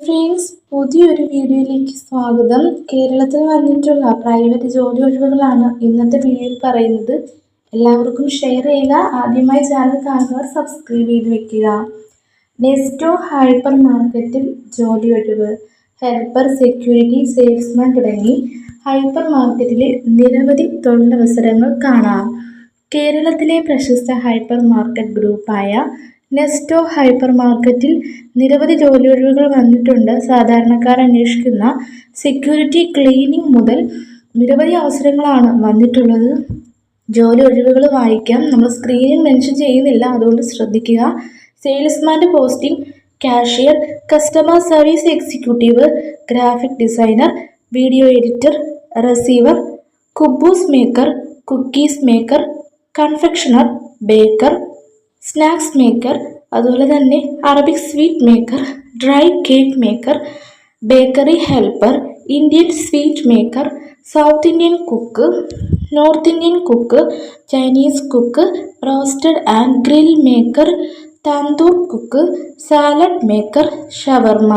Friends പുതിയൊരു വീഡിയോയിലേക്ക് സ്വാഗതം. കേരളത്തിൽ വന്നിട്ടുള്ള പ്രൈവറ്റ് ജോലി ഒഴിവുകളാണ് ഇന്നത്തെ വീഡിയോയിൽ പറയുന്നത്. എല്ലാവർക്കും ഷെയർ ചെയ്യുക. ആദ്യമായി ചാനൽ കാണുന്നവർ സബ്സ്ക്രൈബ് ചെയ്ത് വെക്കുക. നെസ്റ്റോ ഹൈപ്പർ മാർക്കറ്റിൽ ജോലി ഒഴിവ്. ഹെൽപ്പർ സെക്യൂരിറ്റി സെയിൽസ്മാൻ തുടങ്ങി ഹൈപ്പർ മാർക്കറ്റിലെ നിരവധി തൊഴിലവസരങ്ങൾ കാണാം. കേരളത്തിലെ പ്രശസ്ത ഹൈപ്പർ മാർക്കറ്റ് ഗ്രൂപ്പായ നെസ്റ്റോ ഹൈപ്പർ മാർക്കറ്റിൽ നിരവധി ജോലിയൊഴിവുകൾ വന്നിട്ടുണ്ട്. സാധാരണക്കാർ അന്വേഷിക്കുന്ന സെക്യൂരിറ്റി ക്ലീനിങ് മുതൽ നിരവധി അവസരങ്ങളാണ് വന്നിട്ടുള്ളത്. ജോലി ഒഴിവുകൾ വായിക്കാം. നമ്മൾ സ്ക്രീനിൽ മെൻഷൻ ചെയ്യുന്നില്ല. അതുകൊണ്ട് ശ്രദ്ധിക്കുക. സെയിൽസ്മാന്റെ posting cashier customer service executive graphic designer video editor receiver കുബൂസ് maker cookies maker confectioner baker snacks maker അതുപോലെ തന്നെ Arabic sweet maker dry cake maker bakery helper Indian sweet maker south Indian cook north Indian cook Chinese cook roasted and grill maker tandoor cook salad maker shawarma.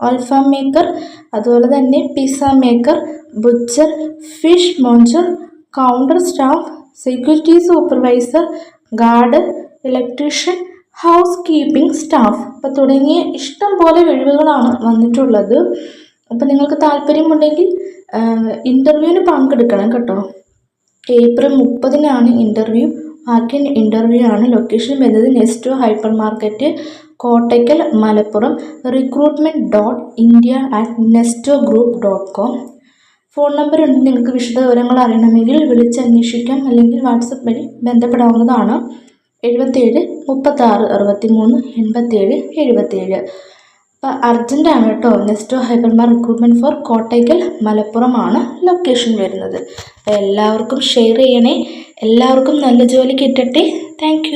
Alfaham maker അതുപോലെ തന്നെ pizza maker butcher fish monger counter staff security supervisor guard electrician housekeeping staff അപ്പോൾ തുടങ്ങിയ ഇഷ്ടം പോലെ ഒഴിവുകളാണ് വന്നിട്ടുള്ളത്. അപ്പോൾ നിങ്ങൾക്ക് താല്പര്യമുണ്ടെങ്കിൽ ഇന്റർവ്യൂവിന് പങ്കെടുക്കണം കേട്ടോ. ഏപ്രിൽ മുപ്പതിനാണ് ഇന്റർവ്യൂ ബാക്കി ഇന്റർവ്യൂ ആണ്. ലൊക്കേഷൻ വരുന്നത് Nesto hyper market Kottakkal Malappuram. Recruitment dot India at Nesto group dot com phone number ഉണ്ട്. നിങ്ങൾക്ക് വിശദ വിവരങ്ങൾ അറിയണമെങ്കിൽ വിളിച്ചന്വേഷിക്കാം. അല്ലെങ്കിൽ വാട്സപ്പ് വഴി ബന്ധപ്പെടാവുന്നതാണ്. എഴുപത്തേഴ് മുപ്പത്താറ് അറുപത്തി മൂന്ന് എൺപത്തേഴ് എഴുപത്തേഴ് അപ്പോൾ അർജന്റാണ് കേട്ടോ നെക്സ്റ്റ് ഹൈബർമാർ റിക്രൂട്ട്മെന്റ് ഫോർ കോട്ടയ്ക്കൽ മലപ്പുറമാണ് ലൊക്കേഷൻ വരുന്നത്. അപ്പോൾ എല്ലാവർക്കും ഷെയർ ചെയ്യണേ. എല്ലാവർക്കും നല്ല ജോലി കിട്ടട്ടെ. താങ്ക്